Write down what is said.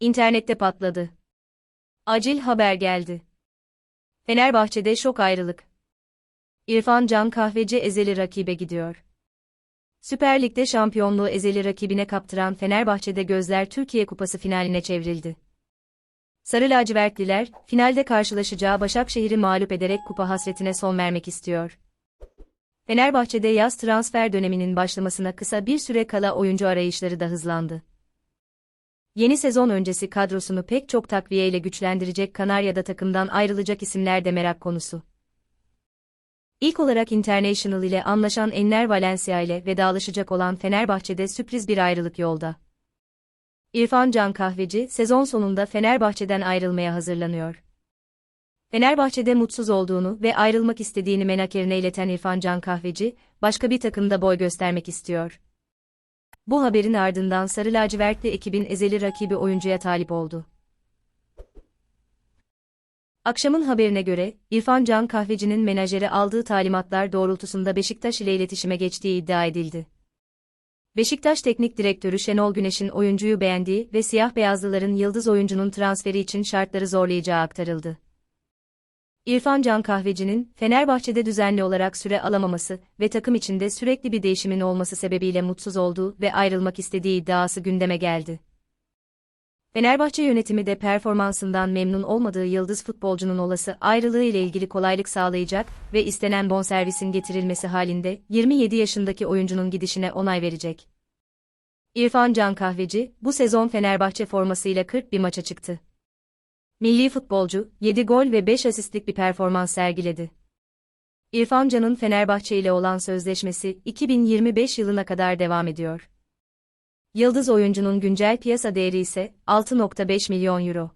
İnternette patladı. Acil haber geldi. Fenerbahçe'de şok ayrılık. İrfan Can Kahveci ezeli rakibe gidiyor. Süper Lig'de şampiyonluğu ezeli rakibine kaptıran Fenerbahçe'de gözler Türkiye Kupası finaline çevrildi. Sarı lacivertliler, finalde karşılaşacağı Başakşehir'i mağlup ederek kupa hasretine son vermek istiyor. Fenerbahçe'de yaz transfer döneminin başlamasına kısa bir süre kala oyuncu arayışları da hızlandı. Yeni sezon öncesi kadrosunu pek çok takviyeyle güçlendirecek Kanarya'da takımdan ayrılacak isimler de merak konusu. İlk olarak International ile anlaşan Enner Valencia ile vedalaşacak olan Fenerbahçe'de sürpriz bir ayrılık yolda. İrfan Can Kahveci, sezon sonunda Fenerbahçe'den ayrılmaya hazırlanıyor. Fenerbahçe'de mutsuz olduğunu ve ayrılmak istediğini menakerine ileten İrfan Can Kahveci, başka bir takımda boy göstermek istiyor. Bu haberin ardından Sarı Lacivertli ekibin ezeli rakibi oyuncuya talip oldu. Akşamın haberine göre, İrfan Can Kahveci'nin menajeri aldığı talimatlar doğrultusunda Beşiktaş ile iletişime geçtiği iddia edildi. Beşiktaş Teknik Direktörü Şenol Güneş'in oyuncuyu beğendiği ve siyah beyazlıların yıldız oyuncunun transferi için şartları zorlayacağı aktarıldı. İrfan Can Kahveci'nin Fenerbahçe'de düzenli olarak süre alamaması ve takım içinde sürekli bir değişimin olması sebebiyle mutsuz olduğu ve ayrılmak istediği iddiası gündeme geldi. Fenerbahçe yönetimi de performansından memnun olmadığı yıldız futbolcunun olası ayrılığı ile ilgili kolaylık sağlayacak ve istenen bonservisin getirilmesi halinde 27 yaşındaki oyuncunun gidişine onay verecek. İrfan Can Kahveci, bu sezon Fenerbahçe formasıyla 41 maça çıktı. Milli futbolcu, 7 gol ve 5 asistlik bir performans sergiledi. İrfan Can'ın Fenerbahçe ile olan sözleşmesi 2025 yılına kadar devam ediyor. Yıldız oyuncunun güncel piyasa değeri ise 6.5 milyon euro.